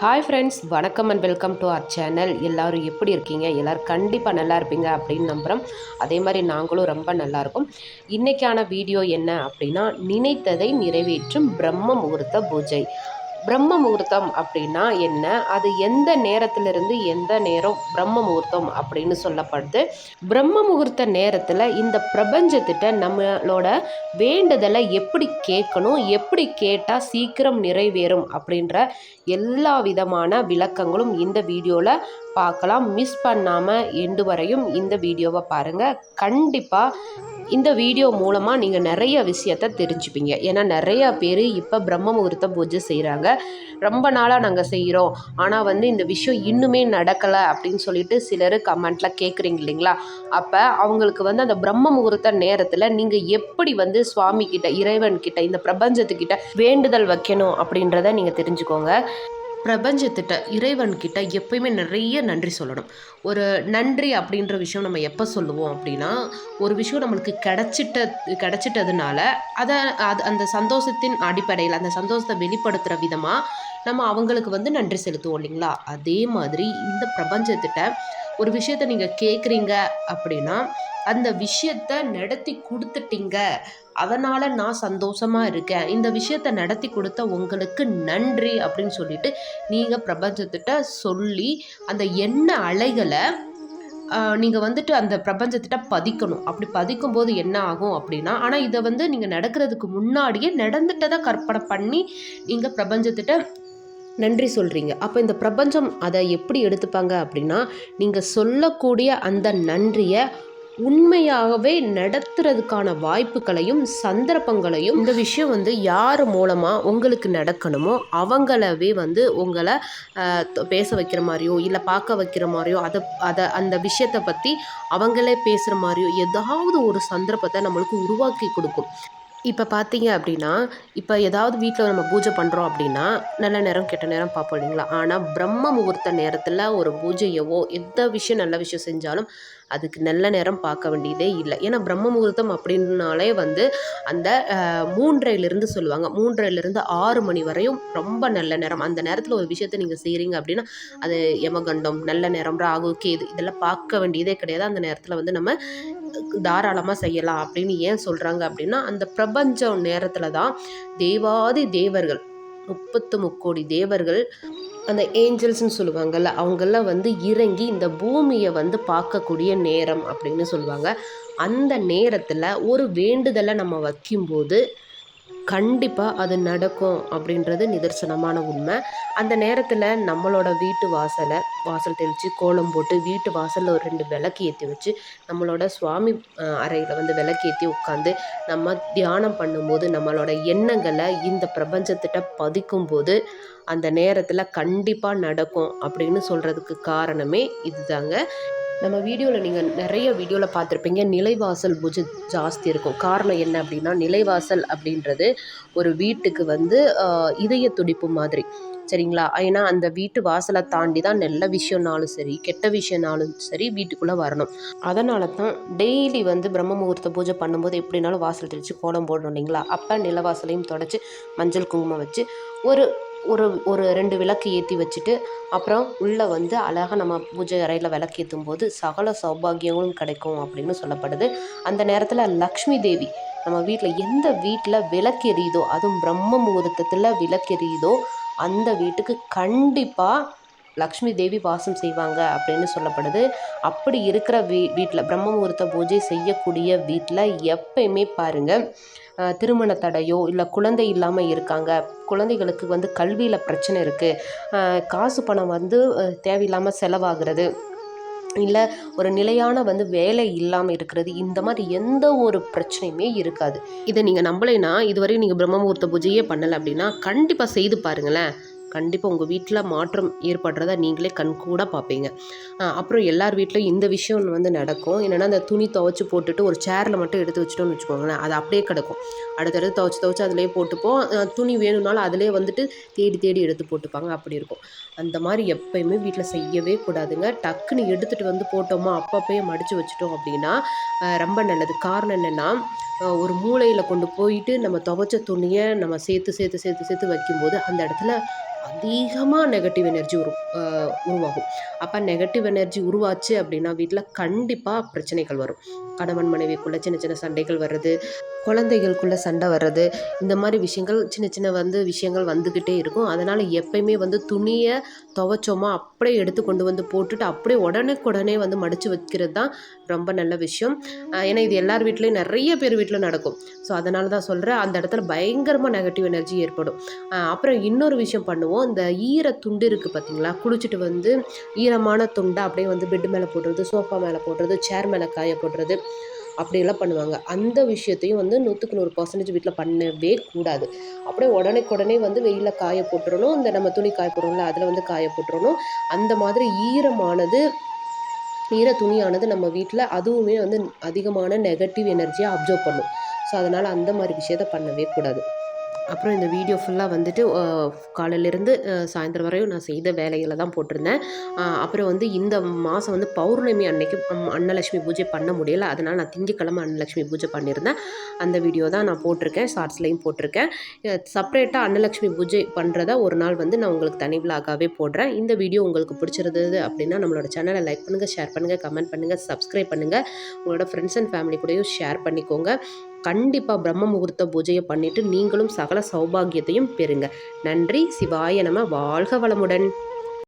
Hi friends வணக்கம் and welcome to our channel எல்லோரும் எப்படி இருக்கீங்க? எல்லோரும் கண்டிப்பாக நல்லா இருப்பீங்க அப்படின்னு நம்புகிறோம் அதே மாதிரி நாங்களும் ரொம்ப நல்லா இருக்கோம். இன்றைக்கான வீடியோ என்ன அப்படின்னா நினைத்ததை நிறைவேற்றும் பிரம்ம முகூர்த்த பூஜை. பிரம்ம முகூர்த்தம் அப்படின்னா என்ன? அது எந்த நேரத்திலிருந்து எந்த நேரம் பிரம்ம முகூர்த்தம் அப்படின்னு சொல்லப்படுது. பிரம்ம முகூர்த்த நேரத்தில் இந்த பிரபஞ்சத்திட்ட நம்மளோட வேண்டுதலை எப்படி கேட்கணும் எப்படி கேட்டால் சீக்கிரம் நிறைவேறும் அப்படின்ற எல்லா விதமான விளக்கங்களும் இந்த வீடியோவில் பார்க்கலாம். மிஸ் பண்ணாமல் எண்டு வரையும் இந்த வீடியோவை பாருங்கள் கண்டிப்பாக இந்த வீடியோ மூலமாக நீங்கள் நிறைய விஷயத்த தெரிஞ்சுப்பீங்க. ஏன்னா நிறையா பேர் இப்போ பிரம்ம முகூர்த்த பூஜை செய்கிறாங்க ரொம்ப நாளாக நாங்கள் செய்கிறோம் ஆனால் வந்து இந்த விஷயம் இன்னுமே நடக்கலை அப்படின்னு சொல்லிட்டு சிலர் கமெண்ட்டில் கேட்குறீங்க இல்லைங்களா? அப்போ அவங்களுக்கு வந்து அந்த பிரம்ம முகூர்த்த நேரத்தில் நீங்கள் எப்படி வந்து சுவாமி கிட்ட இறைவன் கிட்ட இந்த பிரபஞ்சத்துக்கிட்ட வேண்டுதல் வைக்கணும் அப்படின்றத நீங்கள் தெரிஞ்சுக்கோங்க. பிரபஞ்சத்திட்ட இறைவன்கிட்ட எப்பயுமே நிறைய நன்றி சொல்லணும். ஒரு நன்றி அப்படின்ற விஷயம் நம்ம எப்போ சொல்லுவோம் அப்படின்னா ஒரு விஷயம் நம்மளுக்கு கிடச்சிட்ட கிடச்சிட்டதுனால அதை அது அந்த சந்தோஷத்தின் அடிப்படையில் அந்த சந்தோஷத்தை வெளிப்படுத்துகிற விதமாக நம்ம அவங்களுக்கு வந்து நன்றி செலுத்துவோம் இல்லைங்களா? அதே மாதிரி இந்த பிரபஞ்சத்திட்ட ஒரு விஷயத்த நீங்கள் கேட்குறீங்க அப்படின்னா அந்த விஷயத்த நடத்தி கொடுத்துட்டீங்க. அதனால் நான் சந்தோஷமாக இருக்கேன். இந்த விஷயத்த நடத்தி கொடுத்த உங்களுக்கு நன்றி அப்படின்னு சொல்லிட்டு நீங்கள் பிரபஞ்சத்திட்ட சொல்லி அந்த எண்ண அலைகளை நீங்கள் வந்துட்டு அந்த பிரபஞ்சத்திட்ட பதிக்கணும். அப்படி பதிக்கும் போது என்ன ஆகும் அப்படின்னா ஆனால் இதை வந்து நீங்கள் நடக்கிறதுக்கு முன்னாடியே நடந்துட்டதை கற்பனை பண்ணி நீங்கள் பிரபஞ்சத்திட்ட நன்றி சொல்கிறீங்க அப்போ இந்த பிரபஞ்சம் அதை எப்படி எடுத்துப்பாங்க அப்படின்னா நீங்கள் சொல்லக்கூடிய அந்த நன்றியை உண்மையாகவே நடத்துறதுக்கான வாய்ப்புகளையும் சந்தர்ப்பங்களையும் இந்த விஷயம் வந்து யார் மூலமாக உங்களுக்கு நடக்கணுமோ அவங்களவே வந்து உங்களை பேச வைக்கிற மாதிரியோ இல்லை பார்க்க வைக்கிற மாதிரியோ அதை அதை அந்த விஷயத்தை பற்றி அவங்களே பேசுகிற மாதிரியோ ஏதாவது ஒரு சந்தர்ப்பத்தை நம்மளுக்கு உருவாக்கி கொடுக்கும். இப்போ பார்த்தீங்க அப்படின்னா இப்போ ஏதாவது வீட்டில் நம்ம பூஜை பண்ணுறோம் அப்படின்னா நல்ல நேரம் கெட்ட நேரம் பார்ப்போம் இல்லைங்களா? ஆனால் பிரம்ம முகூர்த்த நேரத்தில் ஒரு பூஜையவோ எந்த விஷயம் நல்ல விஷயம் செஞ்சாலும் அதுக்கு நல்ல நேரம் பார்க்க வேண்டியதே இல்லை. ஏன்னா பிரம்ம முகூர்த்தம் அப்படின்னாலே வந்து அந்த மூன்றையிலிருந்து சொல்லுவாங்க. மூன்றையிலிருந்து ஆறு மணி வரையும் ரொம்ப நல்ல நேரம். அந்த நேரத்தில் ஒரு விஷயத்தை நீங்கள் செய்கிறீங்க அப்படின்னா அது யமகண்டம் நல்ல நேரம் ராகு கேது இதெல்லாம் பார்க்க வேண்டியதே கிடையாது. அந்த நேரத்தில் வந்து நம்ம தாராளமாக செய்யலாம் அப்படின்னு ஏன் சொல்கிறாங்க அப்படின்னா அந்த பிரபஞ்சம் நேரத்தில் தான் தேவாதி தேவர்கள் முப்பத்து முக்கோடி தேவர்கள் அந்த ஏஞ்சல்ஸ்னு சொல்லுவாங்கள்ல அவங்கெல்லாம் வந்து இறங்கி இந்த பூமியை வந்து பார்க்கக்கூடிய நேரம் அப்படின்னு சொல்லுவாங்க. அந்த நேரத்தில் ஒரு வேண்டுதலை நம்ம வைக்கும்போது கண்டிப்பாக அது நடக்கும் அப்படின்றது நிதர்சனமான உண்மை. அந்த நேரத்தில் நம்மளோட வீட்டு வாசலை வாசல் தெளித்து கோலம் போட்டு வீட்டு வாசலில் ஒரு ரெண்டு விளக்கு ஏற்றி வச்சு நம்மளோட சுவாமி அறையில் வந்து விளக்கு ஏற்றி உட்காந்து நம்ம தியானம் பண்ணும்போது நம்மளோட எண்ணங்களை இந்த பிரபஞ்சத்திட்ட பதிக்கும்போது அந்த நேரத்தில் கண்டிப்பாக நடக்கும் அப்படின்னு சொல்கிறதுக்கு காரணமே இதுதாங்க. நம்ம வீடியோவில் நீங்கள் நிறைய வீடியோவில் பார்த்துருப்பீங்க. நிலைவாசல் பூஜை ஜாஸ்தி இருக்கும். காரணம் என்ன அப்படின்னா நிலைவாசல் அப்படின்றது ஒரு வீட்டுக்கு வந்து இதய துடிப்பு மாதிரி. சரிங்களா? ஏன்னா அந்த வீட்டு வாசலை தாண்டி தான் நல்ல விஷயம்னாலும் சரி கெட்ட விஷயம்னாலும் சரி வீட்டுக்குள்ளே வரணும். அதனால தான் டெய்லி வந்து பிரம்ம முகூர்த்த பூஜை பண்ணும்போது எப்படினாலும் வாசல் தெளித்து கோலம் போடணும் இல்லைங்களா? அப்போ நிலவாசலையும் தொடச்சி மஞ்சள் குங்குமம் வச்சு ஒரு ஒரு ஒரு ரெண்டு விளக்கு ஏற்றி வச்சுட்டு அப்புறம் உள்ளே வந்து அழகாக நம்ம பூஜை அறையில் விளக்கு ஏற்றும் போது சகல சௌபாகியங்களும் கிடைக்கும் அப்படின்னு சொல்லப்படுது. அந்த நேரத்தில் லக்ஷ்மி தேவி நம்ம வீட்டில் எந்த வீட்டில் விளக்கு எரியுதோ அதுவும் பிரம்ம முகூர்த்தத்தில் விளக்கு எரியுதோ அந்த வீட்டுக்கு கண்டிப்பாக லக்ஷ்மி தேவி வாசம் செய்வாங்க அப்படின்னு சொல்லப்படுது. அப்படி இருக்கிற வீ வீட்டில் பிரம்ம முகூர்த்த பூஜை செய்யக்கூடிய வீட்டில் எப்பயுமே பாருங்கள் திருமண தடையோ இல்லை குழந்தை இல்லாமல் இருக்காங்க. குழந்தைகளுக்கு வந்து கல்வியில் பிரச்சனை இருக்குது காசு பணம் வந்து தேவையில்லாமல் செலவாகிறது. இல்லை ஒரு நிலையான வந்து வேலை இல்லாமல் இருக்கிறது. இந்த மாதிரி எந்த ஒரு பிரச்சனையுமே இருக்காது. இதை நீங்கள் நம்பலைன்னா இதுவரையும் நீங்கள் பிரம்ம முகூர்த்த பூஜையே பண்ணலை அப்படின்னா கண்டிப்பாக செய்து பாருங்களேன். கண்டிப்பாக உங்கள் வீட்டில் மாற்றம் ஏற்படுறத நீங்களே கண்கூட பார்ப்பீங்க அப்புறம் எல்லார் வீட்லையும் இந்த விஷயம் வந்து நடக்கும். என்னென்னா அந்த துணி துவைச்சி போட்டுட்டு ஒரு சேரில் மட்டும் எடுத்து வச்சிட்டோம்னு வச்சுக்கோங்களேன் அது அப்படியே கிடக்கும். அடுத்தடுத்து துவைச்சி துவைச்சி அதிலே போட்டுப்போம். துணி வேணும்னாலும் அதிலே வந்துட்டு தேடி தேடி எடுத்து போட்டுப்பாங்க. அப்படி இருக்கும். அந்த மாதிரி எப்பயுமே வீட்டில் செய்யவே கூடாதுங்க. டக்குன்னு எடுத்துகிட்டு வந்து போட்டோமா அப்பப்பயே மடித்து வச்சுட்டோம் அப்படின்னா ரொம்ப நல்லது. காரணம் என்னென்னா ஒரு மூலையில் கொண்டு போயிட்டு நம்ம துவைச்ச துணியை நம்ம சேர்த்து சேர்த்து சேர்த்து சேர்த்து வைக்கும்போது அந்த இடத்துல அதிகமாக நெகட்டிவ் எனர்ஜி உரு உருவாகும். அப்போ நெகட்டிவ் எனர்ஜி உருவாச்சு அப்படின்னா வீட்டில் கண்டிப்பாக பிரச்சனைகள் வரும். கணவன் மனைவிக்குள்ளே சின்ன சின்ன சண்டைகள் வர்றது குழந்தைகளுக்குள்ளே சண்டை வர்றது இந்த மாதிரி விஷயங்கள் சின்ன சின்ன வந்து விஷயங்கள் வந்துக்கிட்டே இருக்கும். அதனால் எப்பயுமே வந்து துணியை துவைச்சோமா அப்படியே எடுத்து கொண்டு வந்து போட்டுட்டு அப்படியே உடனுக்குடனே வந்து மடித்து வைக்கிறது தான் ரொம்ப நல்ல விஷயம். ஏன்னா இது எல்லார் வீட்லேயும் நிறைய பேர் வீட்டில் நடக்கும். ஸோ அதனால தான் சொல்கிறேன் அந்த இடத்துல பயங்கரமாக நெகட்டிவ் எனர்ஜி ஏற்படும். அப்புறம் இன்னொரு விஷயம் பண்ணுவோம். இந்த ஈர துண்டு இருக்குது பார்த்தீங்களா குளிச்சுட்டு வந்து ஈரமான துண்டை அப்படியே வந்து பெட் மேலே போடுறது சோஃபா மேலே போடுறது சேர் மேலே காய போடுறது. அப்படியெல்லாம் பண்ணுவாங்க. அந்த விஷயத்தையும் வந்து நூற்றுக்கு நூறு பர்சன்டேஜ் வீட்டில் பண்ணவே கூடாது. அப்படியே உடனே வந்து வெயிலில் காய போட்டுறணும். இந்த நம்ம துணி காய போடுறோம்ல அதில் வந்து காய போட்டுறணும். அந்த மாதிரி ஈரமானது ஈர துணியானது நம்ம வீட்டில் அதுவுமே வந்து அதிகமான நெகட்டிவ் எனர்ஜியை அப்சர்வ் பண்ணும். ஸோ அதனால் அந்த மாதிரி விஷயத்த பண்ணவே கூடாது. அப்புறம் இந்த வீடியோ ஃபுல்லாக வந்துட்டு காலையிலேருந்து சாயந்தரம் வரையும் நான் செய்த வேலைகளை தான் போட்டிருந்தேன். அப்புறம் வந்து இந்த மாதம் வந்து பௌர்ணமி அன்னைக்கு அன்னலட்சுமி பூஜை பண்ண முடியல. அதனால் நான் திங்கக்கிழமை அன்னலட்சுமி பூஜை பண்ணியிருந்தேன். அந்த வீடியோ தான் நான் போட்டிருக்கேன் ஷார்ட்ஸ்லேயும் போட்டிருக்கேன். செப்பரேட்டாக அன்னலட்சுமி பூஜை பண்ணுறத ஒரு நாள் வந்து நான் உங்களுக்கு தனி விழாக்காகவே போடுறேன். இந்த வீடியோ உங்களுக்கு பிடிச்சிருந்தது அப்படின்னா நம்மளோட சேனலை லைக் பண்ணுங்கள் ஷேர் பண்ணுங்கள் கமெண்ட் பண்ணுங்கள் சப்ஸ்கிரைப் பண்ணுங்கள் உங்களோட ஃப்ரெண்ட்ஸ் அண்ட் ஃபேமிலி கூடயும் ஷேர் பண்ணிக்கோங்க. கண்டிப்பாக பிரம்ம முகூர்த்த பூஜையை பண்ணிவிட்டு நீங்களும் சகல சௌபாகியத்தையும் பெறுங்க. நன்றி. சிவாய நம. வாழ்க வளமுடன்.